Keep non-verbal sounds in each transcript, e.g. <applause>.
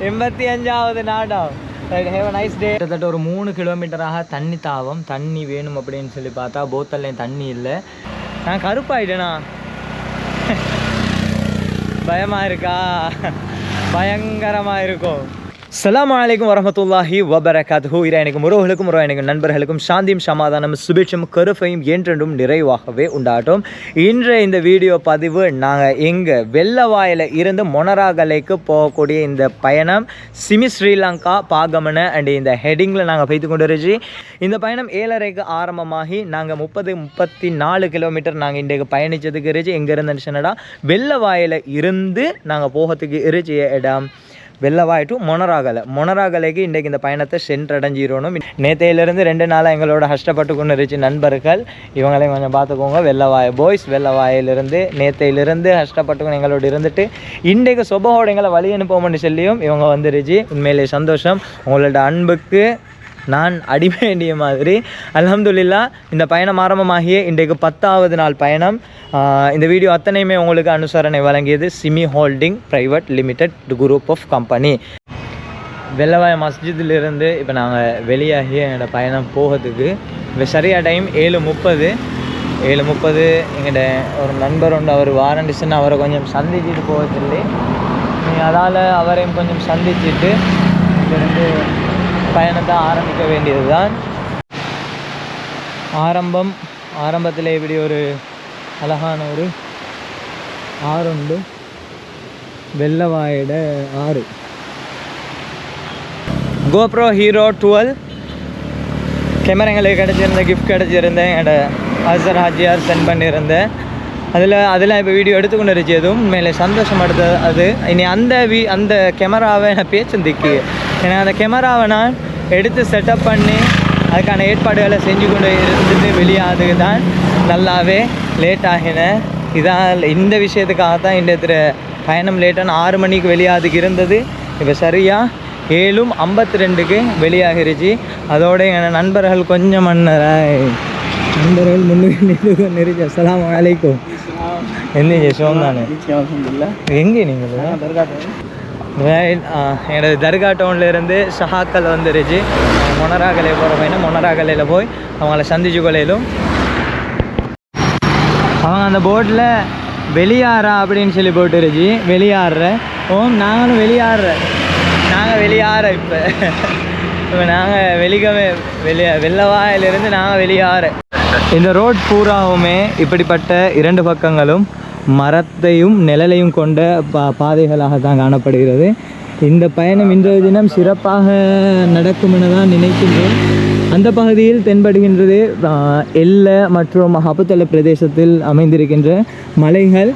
எண்பத்தி அஞ்சாவது டே கிட்டத்தட்ட ஒரு மூணு கிலோமீட்டராக தண்ணி தாவம் தண்ணி வேணும் அப்படின்னு சொல்லி பார்த்தா போத்தல்லையும் தண்ணி இல்லை. நான் கருப்பாயிட்டேனா? <laughs> பயமா இருக்கா? பயங்கரமா இருக்கும். சலாம் அலைக்கும் வரமத்துல்லாஹி ஹூ இறை எனக்கு முறவுகளுக்கும் எனக்கு நண்பர்களுக்கும் சாந்தியும் சமாதானம் சுபிட்சம் கருஃபையும் என்றென்றும் நிறைவாகவே உண்டாட்டும் இன்றைய இந்த வீடியோ பதிவு நாங்கள் எங்கே வெள்ளவாயில் இருந்து மொனராகலைக்கு போகக்கூடிய இந்த பயணம் சிமி ஸ்ரீலங்கா பாகமன அண்ட் இந்த ஹெட்டிங்கில் நாங்கள் வைத்து கொண்டு இருந்துச்சு. இந்த பயணம் ஏழரைக்கு ஆரம்பமாகி நாங்கள் முப்பது முப்பத்தி நாலு கிலோமீட்டர் நாங்கள் இன்றைக்கு பயணித்ததுக்கு இருந்துச்சு. எங்கே இருந்துன்னு வெள்ளவாயில் இருந்து நாங்கள் போகிறதுக்கு இருந்துச்சு இடம். வெள்ளவாயிட்டும் டு மொனராகலை. மொனராகலைக்கு இன்றைக்கு இந்த பயணத்தை சென்றடைஞ்சிடணும் நேத்தையிலிருந்து ரெண்டு நாளாக எங்களோட கஷ்டப்பட்டு கொண்டு இருந்துச்சு நண்பர்கள். இவங்களையும் கொஞ்சம் பார்த்துக்கோங்க. வெள்ளவாய் பாய்ஸ் வெள்ளவாயிலிருந்து நேத்தையிலிருந்து கஷ்டப்பட்டு எங்களோட இருந்துட்டு இன்றைக்கு சுபவோட எங்களை வழி அனுப்போம்னு சொல்லியும் இவங்க வந்துருச்சு. உண்மையிலே சந்தோஷம். உங்களோட அன்புக்கு நான் அடிமை <laughs> வேண்டிய மாதிரி. அலமதுல்லா இந்த பயணம் ஆரம்பமாகிய இன்றைக்கு பத்தாவது நாள் பயணம். இந்த வீடியோ அத்தனையுமே உங்களுக்கு அனுசரணை வழங்கியது Simi holding private limited group of company. Wellawaya மஸ்ஜிதிலிருந்து இப்போ நாங்கள் வெளியாகி என்னோட பயணம் போகிறதுக்கு இப்போ சரியாக டைம் ஏழு முப்பது. ஏழு முப்பது எங்கள்ட ஒரு நண்பர் உண்டு அவர் வாரண்டிச்சுன்னு அவரை கொஞ்சம் சந்திச்சுட்டு போக சொல்லி நீங்கள் அதால் அவரையும் கொஞ்சம் சந்திச்சுட்டு இங்கிருந்து பயணத்தை ஆரம்பிக்க வேண்டியது தான் ஆரம்பம் ஆரம்பத்தில் இப்படி ஒரு அழகான ஒரு ஆறு உண்டு. ஆறு. கோப்ரோ ஹீரோ டுவெல் கேமரா எங்களுக்கு கிடச்சிருந்த கிஃப்ட் கிடச்சிருந்தேன் என்னோட ஹசர் ஹாஜியார் சென்ட் பண்ணியிருந்தேன். அதில் அதெல்லாம் இப்போ வீடியோ எடுத்துக்கொண்டு இருந்துச்சு எதுவும் மேலே சந்தோஷம் எடுத்தது அது இனி அந்த வீ அந்த கேமராவை நான் பேச்சு திக்கி. ஏன்னா அந்த கேமராவை நான் எடுத்து செட்டப் பண்ணி அதுக்கான ஏற்பாடுகளை செஞ்சு கொண்டு இருந்துட்டு வெளியானதுக்கு தான் நல்லாவே லேட் ஆகினேன் இதான் இந்த விஷயத்துக்காக தான் இந்த பயணம் லேட்டான ஆறு மணிக்கு வெளியாதுக்கு இருந்தது. இப்போ சரியாக ஏழும் ஐம்பத்தி ரெண்டுக்கு வெளியாகிருச்சு. அதோட எங்கள் நண்பர்கள் கொஞ்சம் மன்னராய் நண்பர்கள் முன்னுக்கு நின்று நெரிச்சு அஸ்ஸலாமு அலைக்கும். என்ன ஜெஷோம் தானே? எங்கே நீங்கள் Uh, எனது தர்கா டவுன்லேருந்து ஷஹாக்கல் வந்துருச்சு மொனராகலை போகிற பையனை மொனராகலையில் போய் அவங்கள சந்திச்சு கொலையிலும் அவங்க அந்த போட்டில் வெளியாறா அப்படின்னு சொல்லி போட்டுருச்சு வெளியாடுற. ஓம் நாங்களும் வெளியாடுற. நாங்கள் வெளியாற இப்போ. இப்போ நாங்கள் வெளிக்கவே வெளியே வெள்ளவாயிலிருந்து நாங்கள் வெளியாற. இந்த ரோட் பூராவுமே இப்படிப்பட்ட இரண்டு பக்கங்களும் மரத்தையும் நிழலையும் கொண்ட பா பாதைகளாக தான் காணப்படுகிறது. இந்த பயணம் இன்றைய தினம் சிறப்பாக நடக்கும் என தான் நினைக்கின்றேன் அந்த பகுதியில் தென்படுகின்றது ஆஹ், எல்ல மற்றும் ஹபுத்தல பிரதேசத்தில் அமைந்திருக்கின்ற மலைகள்.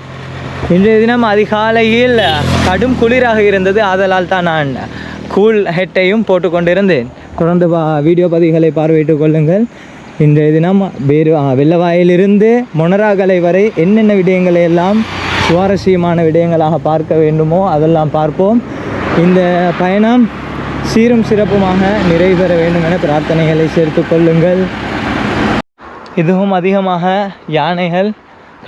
இன்றைய தினம் அதிகாலையில் கடும் குளிராக இருந்தது. ஆதலால் தான் நான் கூல் ஹெட்டையும் போட்டுக்கொண்டிருந்தேன். தொடர்ந்து பா வீடியோ பதிவுகளை பார்வையிட்டுக் கொள்ளுங்கள். இன்றைய தினம் வேறு வெள்ளவாயிலிருந்து மொனராகலை வரை என்னென்ன விடயங்களை எல்லாம் சுவாரஸ்யமான விடயங்களாக பார்க்க வேண்டுமோ அதெல்லாம் பார்ப்போம். இந்த பயணம் சீரும் சிறப்புமாக நிறைவேற வேண்டும் என பிரார்த்தனைகளை சேர்த்து கொள்ளுங்கள். இதுவும் அதிகமாக யானைகள்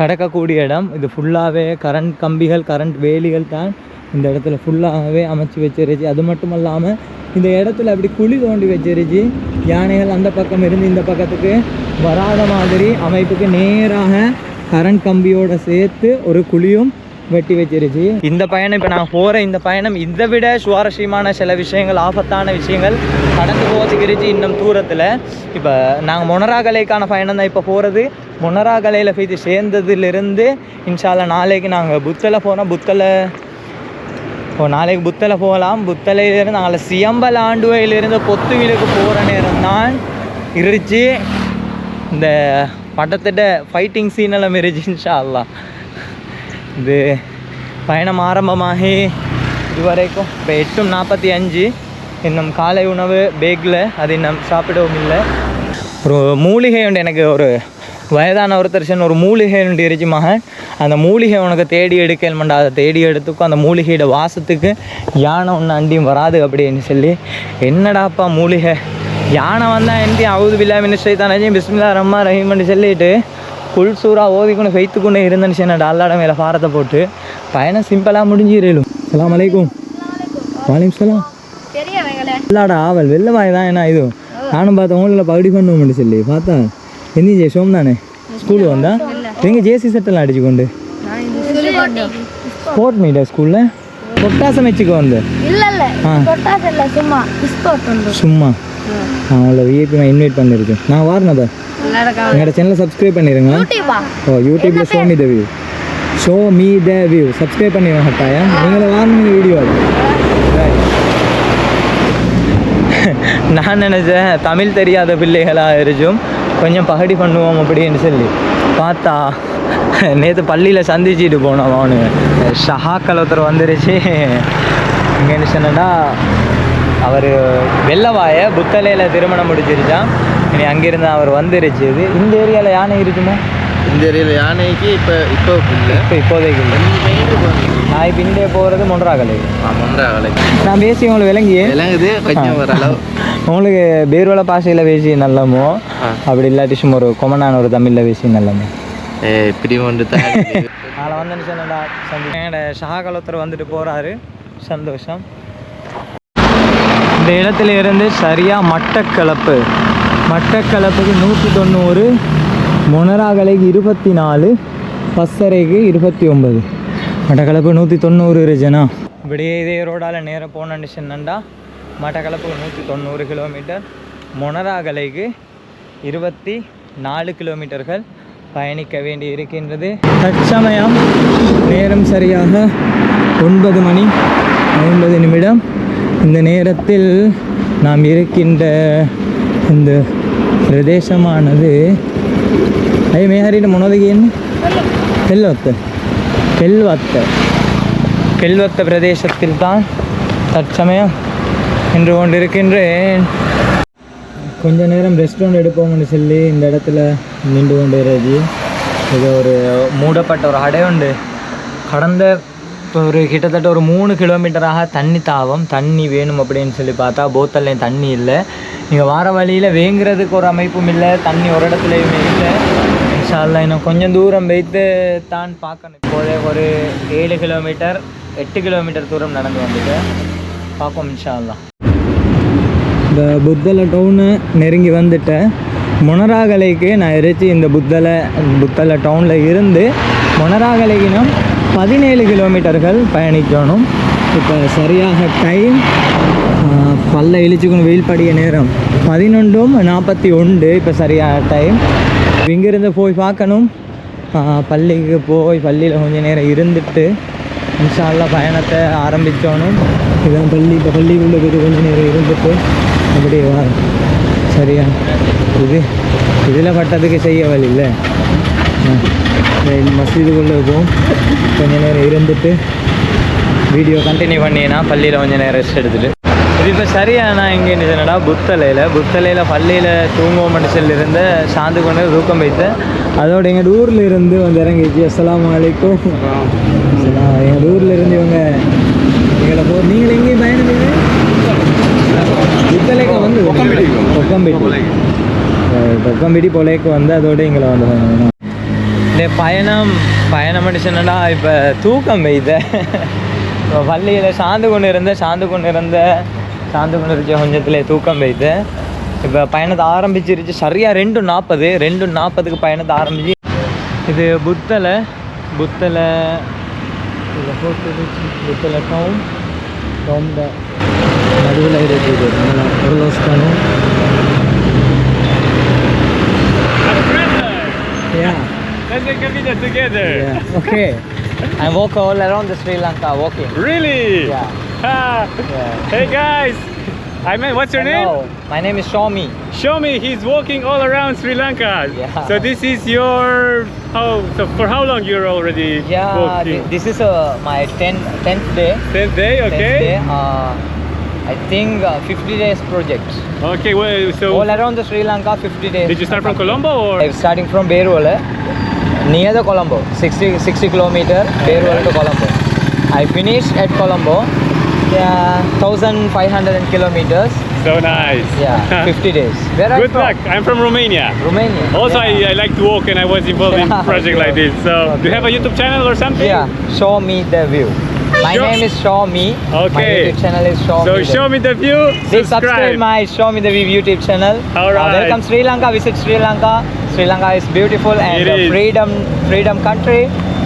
கடக்கக்கூடிய இடம். இது ஃபுல்லாகவே கரண்ட் கம்பிகள் கரண்ட் வேலிகள் தான். இந்த இடத்துல ஃபுல்லாகவே அமைச்சு வச்சிருச்சு அது மட்டும் இல்லாமல் இந்த இடத்துல அப்படி குழி தோண்டி வச்சிருச்சு யானைகள் அந்த பக்கம் இருந்து இந்த பக்கத்துக்கு வராத மாதிரி அமைப்புக்கு நேராக கரண்ட் கம்பியோட சேர்த்து ஒரு குழியும் வெட்டி வச்சிருச்சு இந்த பயணம் இப்போ நான் போகிற இந்த பயணம் இதை விட சுவாரஸ்யமான சில விஷயங்கள் ஆபத்தான விஷயங்கள் கடந்து போச்சுக்கிருச்சு இன்னும் தூரத்தில். இப்போ நாங்கள் மொனராகலைக்கான பயணம் தான் இப்போ போகிறது மொனராகலையில் போய் சேர்ந்ததுலேருந்து இன்ஷால்லா நாளைக்கு நாங்கள் புத்தலை போகிறோம் புத்தலை ஓ நாளைக்கு புத்தலை போகலாம் புத்தலையிலேருந்து நாங்கள் சியம்பல் ஆண்டுவையிலிருந்து பொத்துவிலுக்கு போகிற நேரம் தான் இருந்துச்சு இந்த பட்டத்திட்ட ஃபைட்டிங் சீனெல்லாம் இருந்துச்சு இன்ஷா இது பயணம் ஆரம்பமாகி இதுவரைக்கும் இப்போ எட்டும் நாற்பத்தி அஞ்சு இன்னும் காலை உணவு பேக்கில் அது இன்னும் சாப்பிடவும் இல்லை ஒரு மூலிகை உண்டு எனக்கு ஒரு வயதான ஒருத்தர் சொன்ன ஒரு மூலிகை உண்டு இருச்சு மகன். அந்த மூலிகை உனக்கு தேடி எடுக்கணுமெண்டா அதை தேடி எடுத்துக்கும் அந்த மூலிகையோட வாசத்துக்கு யானை ஒன்று அண்டியும் வராது அப்படின்னு சொல்லி என்னடாப்பா மூலிகை? யானை வந்தால் எந்தி அவுது பில்லா மினிஸ்டர் தானே பிஸ்மில்லா ரம்மா ரஹீம்னு சொல்லிட்டு ஃபுல் சூறாக ஓதிக்கொண்டு ஃபெய்த்துக்கொண்டு இருந்தேன்னு சொன்ன டால்லாட மேலே பாரத்தை போட்டு பயணம் சிம்பிளாக முடிஞ்சிடலும் சலாம் அலைக்கும். வாலிம் சலாம். இல்லாடா ஆவல் வெளில வாய் தான் என்ன இது? நானும் பார்த்தேன் உங்களில் பகுடி பண்ணுவோம் சொல்லி. பார்த்தா செட்டெல்லாம் அடிச்சு கொண்டு ஸ்போர்ட் மீடியா ஸ்கூலில் பொட்டாசம் வச்சுக்கோ வந்து இல்ல இல்ல ஆ. தொட்டாசு இல்ல சும்மா உங்களை விஐபி நான் இன்வைட் பண்ணியிருக்கேன் நான் வாரினதா எங்களோட சேனலை சப்ஸ்கிரைப் பண்ணிடுங்க ஓ யூடியூப்ல show me the view show me the view subscribe பண்ணிடுங்க ஹட்டாயா நீங்களே வாரணும் வீடியோ நான் நினச்சேன் தமிழ் தெரியாத பிள்ளைகளாக இருக்கும் கொஞ்சம் பகடி பண்ணுவோம் அப்படின்னு சொல்லி. பார்த்தா நேற்று பள்ளியில் சந்திச்சுட்டு போனோம் அவனு. ஷஹாக்கள் ஒருத்தர் வந்துருச்சு. இங்கே என்ன சொன்னா அவர் வெள்ளவாய புத்தலையில் திருமணம் முடிச்சிருச்சான் இனி அங்கிருந்து அவர் வந்துருச்சு. இது இந்த ஏரியாவில் யானை இருக்குமா? இந்த ஏரியாவில் யானைக்கு இப்போ இப்போ இல்லை. இப்போ இப்போதைக்கு இல்லை. நான் இப்போ இந்திய போகிறது மொன்றாகலை. மொன்றாகலை. நான் பேசி உங்களுக்கு விளங்கியே விளங்குது. கொஞ்சம் ஒரு அளவு உங்களுக்கு பேர்வல பாஷையில் பேசி நல்லமோ. அப்படி இல்லாட்டி சும்மா ஒரு கொமனான ஒரு தமிழில் பேசி நல்லமோ? ஏ, இப்படி ஒன்று தான் நாளை வந்து சந்தி எங்களோட ஷஹாகலத்தர் வந்துட்டு போகிறாரு சந்தோஷம். இந்த இடத்துல இருந்து சரியாக மட்டக்களப்பு. மட்டக்களப்புக்கு நூற்றி தொண்ணூறு மொனராகலைக்கு இருபத்தி நாலு பஸ்ஸரைக்கு இருபத்தி ஒன்பது. மட்டக்களப்பு நூற்றி தொண்ணூறு இருச்சுனா இப்படியே இதே ரோடால் நேராக போனேன்னு சொன்னண்டா மட்டக்களப்புக்கு நூற்றி தொண்ணூறு கிலோமீட்டர் மொனராகலைக்கு இருபத்தி நாலு கிலோமீட்டர்கள் பயணிக்க வேண்டி இருக்கின்றது தற்சமயம் நேரம் சரியாக ஒன்பது மணி ஐம்பது நிமிடம். இந்த நேரத்தில் நாம் இருக்கின்ற இந்த பிரதேசமானது ஐ மேஹரிட்டு முனதுகேன்னு பெல்வத்த பெல்வத்த பெல்வத்த பிரதேசத்தில் தான் தற்சமயம் நின்று கொண்டிருக்கின்றேன். கொஞ்ச நேரம் ரெஸ்டாரண்ட் எடுப்போம்னு சொல்லி இந்த இடத்துல நின்று கொண்டு இது ஒரு மூடப்பட்ட ஒரு அடை உண்டு. கடந்த இப்போ ஒரு கிட்டத்தட்ட ஒரு மூணு கிலோமீட்டராக தண்ணி தாவம் தண்ணி வேணும் அப்படின்னு சொல்லி பார்த்தா போத்தல்லையும் தண்ணி இல்லை. நீங்கள் வார வழியில் வேங்குறதுக்கு ஒரு அமைப்பும் இல்லை தண்ணி ஒரு இடத்துலையுமே இல்லை. இன்ஷால்லா இன்னும் கொஞ்சம் தூரம் வைத்து தான் பார்க்கணும். இப்போதே ஒரு ஏழு கிலோமீட்டர் எட்டு கிலோமீட்டர் தூரம் நடந்து வந்துட்டு பார்ப்போம் இன்ஷால்லா இந்த புத்தலை டவுனு நெருங்கி வந்துட்டேன். மொனராகலைக்கு நான் எரிச்சு இந்த புத்தலை புத்தலை டவுனில் இருந்து மொனராகலைக்கினம் பதினேழு கிலோமீட்டர்கள் பயணிக்கணும். இப்போ சரியாக டைம் பல்ல இழிச்சுக்கணும் வெயில் படிய நேரம். பதினொன்றும் நாற்பத்தி ஒன்று இப்போ சரியான டைம் இங்கேருந்து போய் பார்க்கணும். பள்ளிக்கு போய் பள்ளியில் கொஞ்சம் நேரம் இருந்துட்டு இன்ஷால்லா பயணத்தை ஆரம்பித்தோனும் இதான் பள்ளி இப்போ பள்ளிக்குள்ளே போய் கொஞ்சம் நேரம் இருந்துட்டு அப்படியே? வா சரியா. இது இதில் பட்டதுக்கு செய்ய வழி இல்லை மசீதுக்குள்ளே போகும் கொஞ்ச நேரம் இருந்துட்டு வீடியோ கண்டினியூ பண்ணினா பள்ளியில் கொஞ்ச நேரம் ரெஸ்ட் எடுத்துட்டு. இது இப்போ சரியா நான் எங்கே இருந்ததுனடா புத்தலையில்? புத்தலையில் பள்ளியில் தூங்குவோம் சொல்லி இருந்த சாந்து கொண்டு தூக்கம் வைத்தேன் அதோட எங்கள் ஊரில் இருந்து வந்து இறங்கிச்சு அஸ்ஸலாமு அலைக்கும். அஸ்ஸலாம். எங்கள் ஊரில் இருந்து இவங்க எங்களை போ நீங்கள் எங்கேயும் பொக்கம்பேட்டி பொலைக்கு வந்து அதோட எங்களை வந்து இந்த பயணம் பயணம் சொன்னா இப்போ தூக்கம் பெய்த <laughs> இப்போ பள்ளியில் சாந்து கொண்டு இருந்த சாந்து கொண்டு இருந்த சாந்து கொண்டு இருக்க கொஞ்சத்தில் தூக்கம் பெய்த இப்போ பயணத்தை ஆரம்பிச்சிருச்சு சரியாக ரெண்டு நாற்பது ரெண்டு நாற்பதுக்கு பயணத்தை ஆரம்பிச்சு. இது புத்தலை புத்தலை புத்தலை டவுன் டவுன் நடுவில் இருக்குது Yeah. Let's take a video together. Yeah. Okay. <laughs> I walk all around the Sri Lanka walking. Really? Yeah. Ah. Yeah. Hey guys. I mean, what's your name? Hello. My name is Shomi. Show me. He's walking all around Sri Lanka. Yeah. So this is your how? So for how long you're already Yeah, walking? thi- this is uh, my 10th, 10th day. Tenth day. 10th Okay. day. Uh, I think uh, 50 days project. Okay. Well, so All around the Sri Lanka, 50 days. did you start from Colombo or? I'm starting from Beruala, near the Colombo, 60, 60 kilometer, Beruala to Colombo. I finished at Colombo, yeah, 1500 kilometers. So nice. Yeah, <laughs> 50 days. Where Good luck. I'm from Romania. Romania. Also, yeah. I, I like to walk and I was involved in <laughs> project like this. So, do you have a YouTube channel or something? Yeah, show me the view. My Show- name is Show Me. My Okay. YouTube channel is Show So, Me. the show View. me the view. Please subscribe subscribe. my Show Me the View YouTube channel. All Uh, right. welcome Sri Lanka. Visit Sri Lanka. Sri Lanka is beautiful and It a is. freedom freedom country.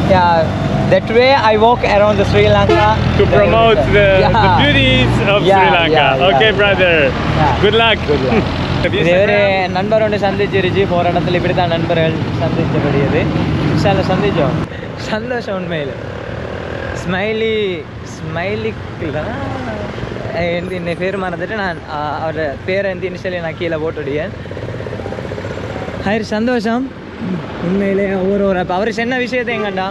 Yeah, that way I walk around the Sri Lanka To promote the, Yeah. the beauties of Yeah, Sri Lanka. yeah, yeah. okay, brother. Yeah. Good luck. Good luck. இதே ஒரு நண்பர் ஒன்று சந்திச்சிருச்சு போகிற இடத்துல இப்படி தான் நண்பர்கள் சந்திச்சபடியது விஷால சந்திச்சோம் சந்தோஷம் உண்மையில் ஸ்மைலி ஸ்மைலிக்குல என்னை பேர் மறந்துட்டு நான் அவர் அவரோட பேரை வந்து இனிஷியலி நான் கீழே போட்டுடுவேன் ஹைர் சந்தோஷம். உண்மையிலே ஒவ்வொரு ஒரு இப்போ அவர் என்ன விஷயத்தை எங்கண்டா?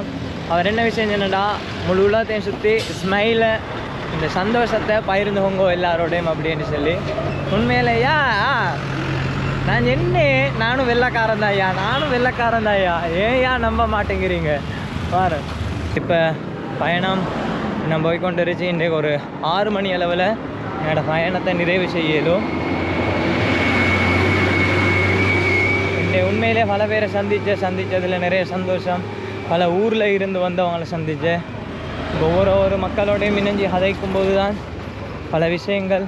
அவர் என்ன விஷயம் என்னடா முழு உலகத்தையும் சுற்றி ஸ்மைலை இந்த சந்தோஷத்தை பகிர்ந்துக்கோங்க எல்லாரோடையும் அப்படின்னு சொல்லி. உண்மையிலேயா நான் என்ன நானும் வெள்ளைக்காரன் தாயா நானும் வெள்ளைக்காரன் தாயா ஏயா நம்ப மாட்டேங்கிறீங்க? பாரு. இப்போ பயணம் நான் போய்கொண்டு இருச்சு இன்றைக்கு ஒரு ஆறு மணி அளவில் என்னோடய பயணத்தை நிறைவு செய்யலும். இன்றைய உண்மையிலே பல பேரை சந்திச்ச சந்தித்ததில் நிறைய சந்தோஷம். பல ஊரில் இருந்து வந்தவங்களை சந்தித்தேன் ஒவ்வொரு ஒரு மக்களோடையும் இணைஞ்சு கதைக்கும் போது தான் பல விஷயங்கள்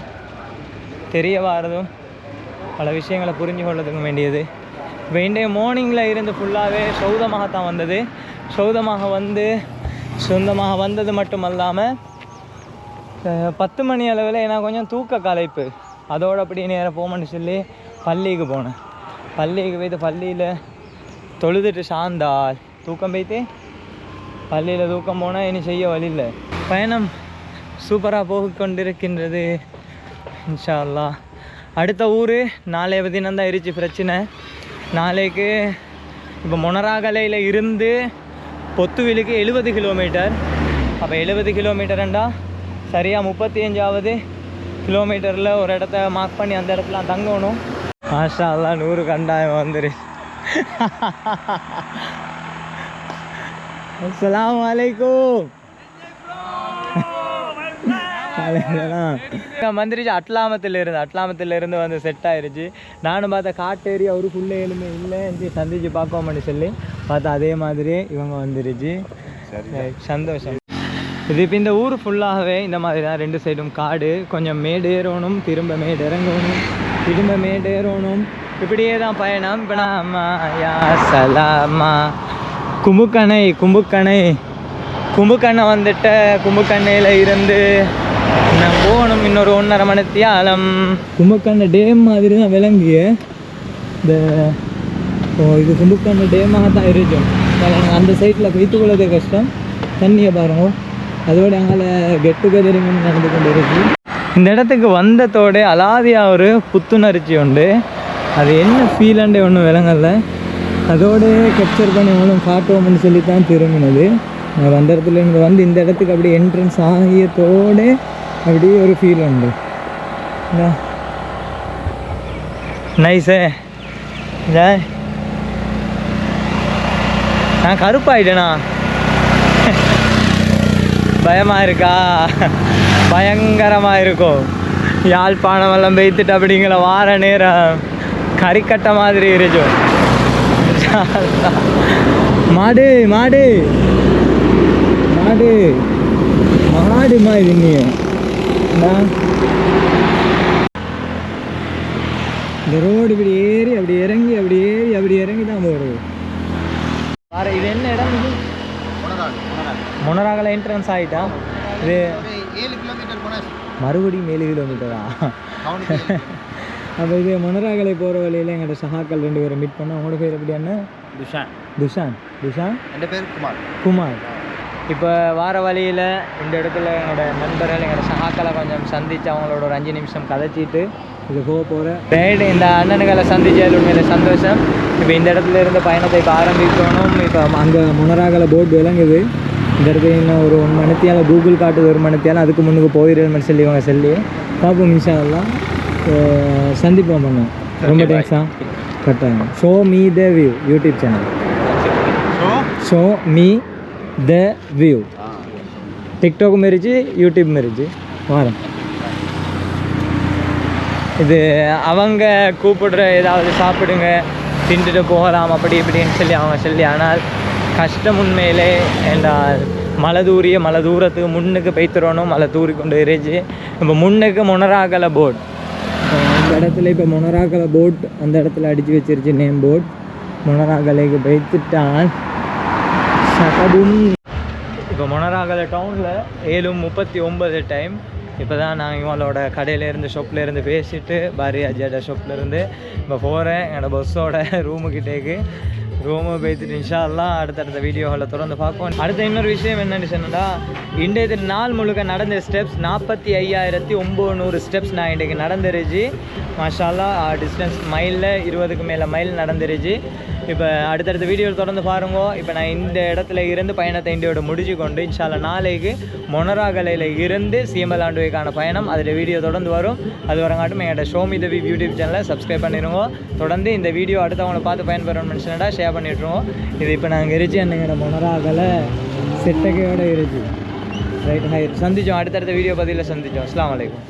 தெரிய வாரதும் பல விஷயங்களை புரிஞ்சு கொள்ளதுக்கு வேண்டியது. இப்போ இன்றைய மார்னிங்கில் இருந்து ஃபுல்லாகவே சௌதமாக தான் வந்தது. சௌதமாக வந்து சொந்தமாக வந்தது மட்டும் அல்லாமல் பத்து மணி அளவில் ஏன்னா கொஞ்சம் தூக்க கலைப்பு. அதோட அப்படி நேராக போகணும்னு சொல்லி பள்ளிக்கு போனேன். பள்ளிக்கு போய்த்து பள்ளியில் தொழுதுட்டு சாந்தால் தூக்கம் போய்த்து பள்ளியில் தூக்கம் போனால் இனி செய்ய வழி இல்லை. பயணம் சூப்பராக போக கொண்டிருக்கின்றது. இன்ஷா அல்லாஹ் அடுத்த ஊர் நாளைய தினம் தான் இருச்சு பிரச்சனை. நாளைக்கு இப்போ மொனராகலையில் இருந்து பொத்துவிலுக்கு எழுபது கிலோமீட்டர். அப்போ எழுபது கிலோமீட்டர்ண்டா சரியாக முப்பத்தி அஞ்சாவது கிலோமீட்டரில் ஒரு இடத்த மார்க் பண்ணி அந்த இடத்துல தங்கணும். மாஷா அல்லாஹ் நூறு கண்டாயம் வந்துரு. <laughs> வலைக்கும் அலைக்கும் வந்துருச்சு அட்லாமத்தில் இருந்து அட்லாமத்தில் இருந்து வந்து செட் ஆயிருச்சு. நானும் பார்த்தா காட்டு ஏரியா ஒரு ஃபுல்லு எலுமே இல்லை சந்திச்சு பார்ப்போம்னு சொல்லி பார்த்தா அதே மாதிரி இவங்க வந்துருச்சு. சந்தோஷம். இது இப்போ இந்த ஊர் ஃபுல்லாகவே இந்த மாதிரி தான் ரெண்டு சைடும் காடு. கொஞ்சம் மேடு ஏறணும் திரும்ப மேடு இறங்கணும் திரும்ப மேடு ஏறணும் இப்படியே தான் பயணம். இப்போ நாம யா சலாமா. கும்புக்கணை கும்புக்கணை. கும்புக்கண்ணை வந்துட்ட கும்புக்கண்ணையில் இருந்து நான் போகணும் இன்னொரு ஒன்றரை மணித்தியாலம். கும்புக்கண்ணை டேம் மாதிரி தான் விளங்கிய. இந்த ஓ இது கும்புக்கண்ணை டேமாக தான் இருக்கும் அந்த சைட்டில் வைத்துக்கொள்ளதே கஷ்டம். தண்ணியை பாருங்க. அதோட அங்கே கெட் டுகெதரிங் நடந்து கொண்டு இருக்கு. இந்த இடத்துக்கு வந்ததோட அலாதியா ஒரு புத்துணர்ச்சி உண்டு. அது என்ன ஃபீலாண்டே ஒன்றும் விளங்கல. அதோட கேப்சர் பண்ணி ஒன்றும் காட்டுவோம்னு சொல்லி தான் திரும்பினது. நான் வந்த இடத்துல இங்கே வந்து இந்த இடத்துக்கு அப்படியே என்ட்ரன்ஸ் ஆகியத்தோடு அப்படியே ஒரு ஃபீல் உண்டு நைஸே நான் கருப்பாயிட்டேனா பயமா இருக்கா பயங்கரமா இருக்கும் யாழ்ப்பாணம் எல்லாம் பெய்த்துட்டு அப்படிங்கிற வார நேரம் கறிக்கட்ட மாதிரி இருக்கும் மாடு மாடு மாடு மாடு மாதிரி நீ இந்த ரோடு இப்படி ஏறி அப்படி இறங்கி அப்படி ஏறி அப்படி இறங்கி தான் போகிறது வேற இது என்ன இடம் இது? முனராகல என்ட்ரன்ஸ் ஆகிட்டா இது மறுபடியும் ஏழு கிலோமீட்டரா அப்போ இது மொனராகலை போகிற வழியில் எங்களோட சகாக்கள் ரெண்டு பேரை மீட் பண்ணோம் அவங்களோட பேர் எப்படி என்ன துஷான். துஷான். துஷான்? என் பேர் குமார். குமார். இப்போ வார வழியில் இந்த இடத்துல என்னோட நண்பர்கள் எங்களோட சகாக்களை கொஞ்சம் சந்தித்து அவங்களோட ஒரு அஞ்சு நிமிஷம் கதைச்சிட்டு இது போக போகிறேன் ரைடு இந்த அண்ணனுங்களை சந்திச்சது உண்மையில சந்தோஷம். இப்போ இந்த இடத்துல இருந்து பயணத்தை இப்போ ஆரம்பிக்கணும். இப்போ அங்கே முனராகல போர்டு விளங்குது. இந்த இடத்துல இன்னும் ஒரு ஒன் மணித்தியால் கூகுள் காட்டுது ஒரு மணித்தியால் அதுக்கு முன்னுக்கு போயிடுன்னு சொல்லி இவங்க சொல்லி. பார்ப்போம் அல்லாஹ். அஹ் சந்திப்போம் பண்ணோம் ரொம்ப தேங்க்ஸா கட்டாயம். Show me the view YouTube channel show me the view TikTok மாரிச்சு YouTube மாரிச்சு. வாரம். இது அவங்க கூப்பிடுற ஏதாவது சாப்பிடுங்க தின்றுட்டு போகலாம் அப்படி இப்படின்னு சொல்லி அவங்க சொல்லி ஆனால் கஷ்டம் உண்மையிலே என்றால் மலை தூரிய மலை தூரத்துக்கு முன்னுக்கு பெய்த்துறணும் மலை தூரி கொண்டு இருந்துச்சு இப்போ முன்னுக்கு மொனராகலை போட். இந்த இடத்துல இப்போ மொனராகலை போட் அந்த இடத்துல அடித்து வச்சிருச்சு நேம் போட் மொனராகலைக்கு பெய்த்துட்டான் இப்போ மொனராகல டவுனில் ஏழு முப்பத்தி ஒன்பது டைம் இப்போ தான் நான் இவங்களோட கடையிலேருந்து ஷாப்லேருந்து பேசிட்டு பாரி அஜாட ஷாப்லேருந்து இப்போ போகிறேன் என்னோடய பஸ்ஸோட ரூமுக்கிட்டேக்கு ரூமு போய்த்துட்டு இன்ஷால்லாம் அடுத்தடுத்த வீடியோவில் தொடர்ந்து பார்ப்போம். அடுத்த இன்னொரு விஷயம் என்னென்னு சொன்னா இன்றைய நாள் முழுக்க நடந்த ஸ்டெப்ஸ் நாற்பத்தி ஐயாயிரத்தி ஒம்பது ஸ்டெப்ஸ் நான் இன்றைக்கு நடந்துருச்சு. மாஷால்லா டிஸ்டன்ஸ் மைலில் இருபதுக்கு மேலே மைல் நடந்துருச்சு. இப்போ அடுத்தடுத்த வீடியோவில் தொடர்ந்து பாருங்க. இப்போ நான் இந்த இடத்துல இருந்து பயணத்தை இண்டியோட முடிச்சு கொண்டு இன்ஷால்லா நாளைக்கு மொனராகலையில் இருந்து சீமலாண்டுவைக்கான பயணம் அதில் வீடியோ தொடர்ந்து வரும். அது வரங்காட்டும் எங்களோட ஷோமி தேவி யூடியூப் சேனலை சப்ஸ்கிரைப் பண்ணிடுங்க தொடர்ந்து இந்த வீடியோ அடுத்தவங்களை பார்த்து பயன்பெறணும்னு நினச்சினா ஷேர் பண்ணிட்டுருவோம் இது இப்போ நாங்கள் இருச்சு என்னங்கிற மொனராகலை? செட்டகையோட இருச்சு ரைட் ஹை சந்திச்சோம். அடுத்தடுத்த வீடியோ பதிவில் சந்திச்சோம். அஸ்லாம் வலைக்கம்